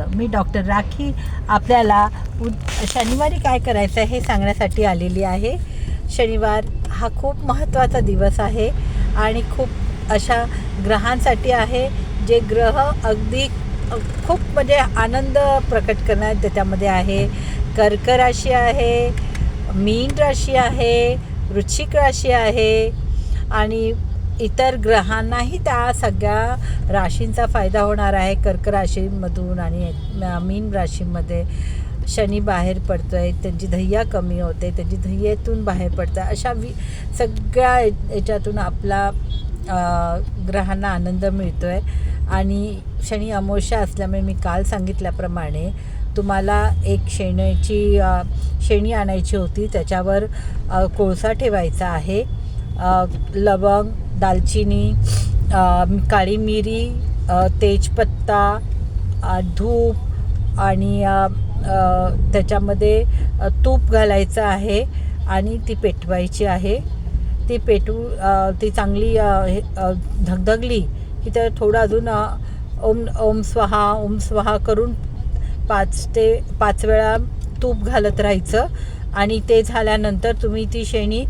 होतं. मी डॉक्टर राखी आपल्याला उ शनिवारी काय करायचं आहे हे सांगण्यासाठी आलेली आहे. शनिवार हा खूप महत्त्वाचा दिवस आहे आणि खूप अशा ग्रहांसाठी आहे जे ग्रह अगदी खूप म्हणजे आनंद प्रकट करणार त्याच्यामध्ये आहे. कर्क राशी आहे मीन राशी आहे वृश्चिक राशी आहे आणि इतर ग्रहांनाही त्या सगळ्या राशींचा फायदा होणार आहे. कर्क राशीमधून आणि मीन राशीमध्ये शनी बाहेर पडतो आहे त्यांची धैया कमी होते त्यांची धैयेतून बाहेर पडतं अशा वि सगळ्या याच्यातून आपला ग्रहांना आनंद मिळतो आहे आणि शनी अमावस्या असल्यामुळे मी काल सांगितल्याप्रमाणे तुम्हाला एक शेण्याची शेणी आणायची होती. त्याच्यावर कोळसा ठेवायचा आहे. लवंग दालचिनी काळी मिरी तेजपत्ता धूप आणि त्याच्यामध्ये तूप घालायचं आहे आणि ती पेटवायची आहे. ती पेटू ती चांगली हे, धगधगली की तर थोडं अजून ओम ओम स्वाहा ओम स्वाहा करून पाच ते पाच वेळा तूप घालत राहायचं आणि ते झाल्यानंतर तुम्ही ती शेणी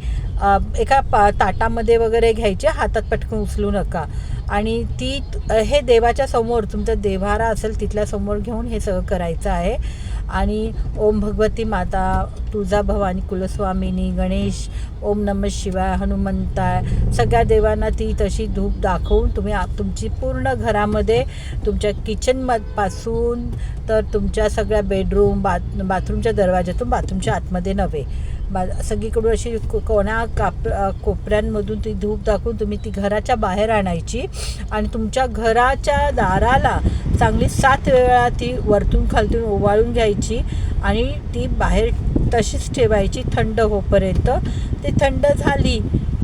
एका पा ताटामध्ये वगैरे घ्यायचे हातात पटकन उचलू नका. आणि ती हे देवाच्या समोर तुमचा देव्हारा असेल तिथल्या समोर घेऊन हे सगळं करायचं आहे. आणि ओम भगवती माता तुळजा भवानी कुलस्वामिनी गणेश ओम नम शिवाय हनुमंताय सगळ्या देवांना ती तशी धूप दाखवून तुम्ही तुमची पूर्ण घरामध्ये तुमच्या किचनपासून तर तुमच्या सगळ्या बेडरूम बाथ बाथरूमच्या दरवाज्यातून बाथरूमच्या आतमध्ये नव्हे. बा सगळीकडून अशी को- कोणा काप कोपऱ्यांमधून ती धूप दाखवून तुम्ही ती घराच्या बाहेर आणायची. आणि तुमच्या घराच्या दाराला चांगली सात वेळा ती वरतून खालतून ओवाळून घ्यायची आणि ती बाहेर तशीच ठेवायची थंड होपर्यंत. ती थंड झाली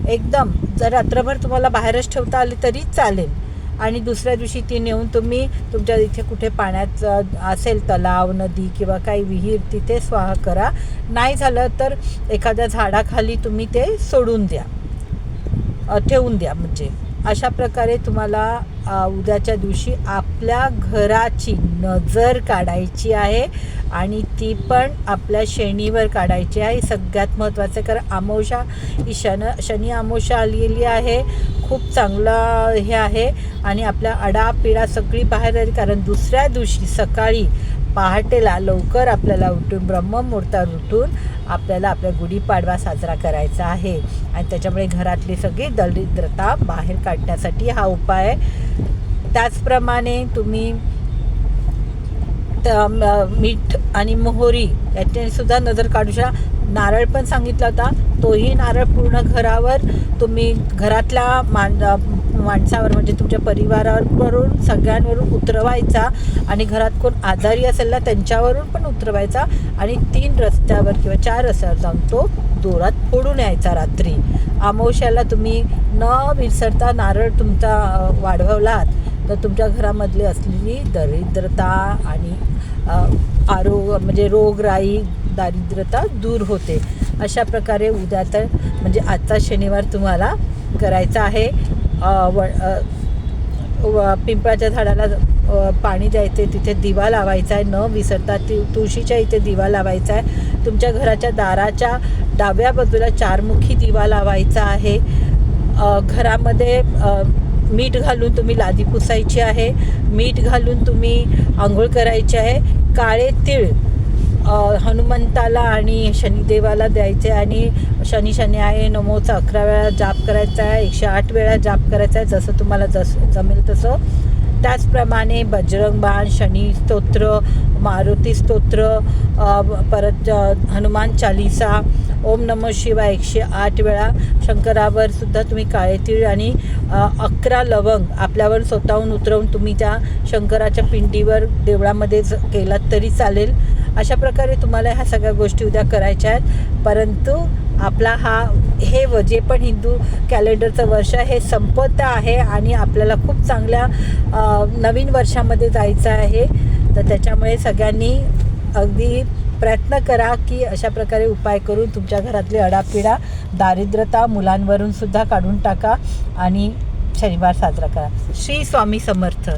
एकदम. जर रात्रभर तुम्हाला बाहेरच ठेवता आली तरी चालेल. आणि दुसऱ्या दिवशी ती नेऊन तुम्ही तुमच्या इथे कुठे पाण्यात असेल तलाव नदी किंवा काही विहीर तिथे स्वाहा करा. नाही झालं तर एखाद्या झाडाखाली तुम्ही ते सोडून द्या. ठेवून द्या म्हणजे. अशा प्रकारे तुम्हाला उद्याच्या दिवशी आपल्या घराची नजर काढायची आहे आणि ती पण आपल्या शेणीवर काढायची आहे. सगळ्यात महत्त्वाचं कारण आमोशा ही शन शनी आमोशा आलेली आहे. खूप चांगलं हे आहे. आणि आपल्या अडापिडा सगळी बाहेर आली कारण दुसऱ्या दिवशी सकाळी पहाटेला लवकर आपल्याला उठून ब्रह्ममुहूर्तात उठून आपल्याला आपल्या गुढीपाडवा साजरा करायचा आहे. आणि त्याच्यामुळे घरातली सगळी दरिद्रता बाहेर काढण्यासाठी हा उपाय आहे. त्याचप्रमाणे तुम्ही मीठ आणि मोहरी याच्याने सुद्धा नजर काढू शकता. नारळ पण सांगितला होता. तोही नारळ पूर्ण घरावर तुम्ही घरातल्या मान माणसावर म्हणजे तुमच्या परिवारावरून सगळ्यांवरून उतरवायचा आणि घरात कोण आजारी असेल ना त्यांच्यावरून पण उतरवायचा आणि तीन रस्त्यावर किंवा चार रस्त्यावर जाऊन तो जोरात फोडून यायचा रात्री. अमावश्याला तुम्ही न विसरता नारळ तुमचा वाढवलात. तर तुमच्या घरामधली असलेली दरिद्रता आणि आरोग्य म्हणजे रोगराई दारिद्रता दूर होते. अशा प्रकारे उद्या तर म्हणजे आजचा शनिवार तुम्हाला करायचा आहे. व व पिंपळाच्या झाडाला पाणी द्यायचे तिथे दिवा लावायचा आहे. न विसरता ती तुळशीच्या इथे दिवा लावायचा आहे. तुमच्या घराच्या दाराच्या डाव्या बाजूला चारमुखी दिवा लावायचा आहे. घरामध्ये मीठ घालून तुम्ही लादी पुसायची आहे. मीठ घालून तुम्ही आंघोळ करायची आहे. काळे तीळ हनुमंताला आणि शनिदेवाला द्यायचे आणि शनी शनी आहे नमोचा अकरा वेळा जाप करायचा आहे एकशे आठ वेळा जाप करायचा आहे जसं तुम्हाला जस जमेल तसं. त्याचप्रमाणे बजरंग बाण शनी स्तोत्र मारुती स्तोत्र परत हनुमान चालिसा ओम नमः शिवाय एकशे आठ वेळा शंकरावर सुद्धा तुम्ही काळे तीळ आणि अकरा लवंग आपल्यावर स्वतःहून उतरवून तुम्ही त्या शंकराच्या पिंडीवर देवळामध्ये केलात तरी चालेल. अशा प्रकारे तुम्हाला ह्या सगळ्या गोष्टी उद्या करायच्या आहेत. परंतु आपला हा हे व जे पण हिंदू कॅलेंडरचं वर्ष आहे हे संपत आहे आणि आपल्याला खूप चांगल्या नवीन वर्षामध्ये जायचं आहे. तर त्याच्यामुळे सगळ्यांनी अगदी प्रयत्न करा की अशा प्रकारे उपाय करून तुमच्या घरातली अडापिडा दारिद्रता मुलांवरून सुद्धा काढून टाका आणि शनिवार साजरा करा. श्री स्वामी समर्थ.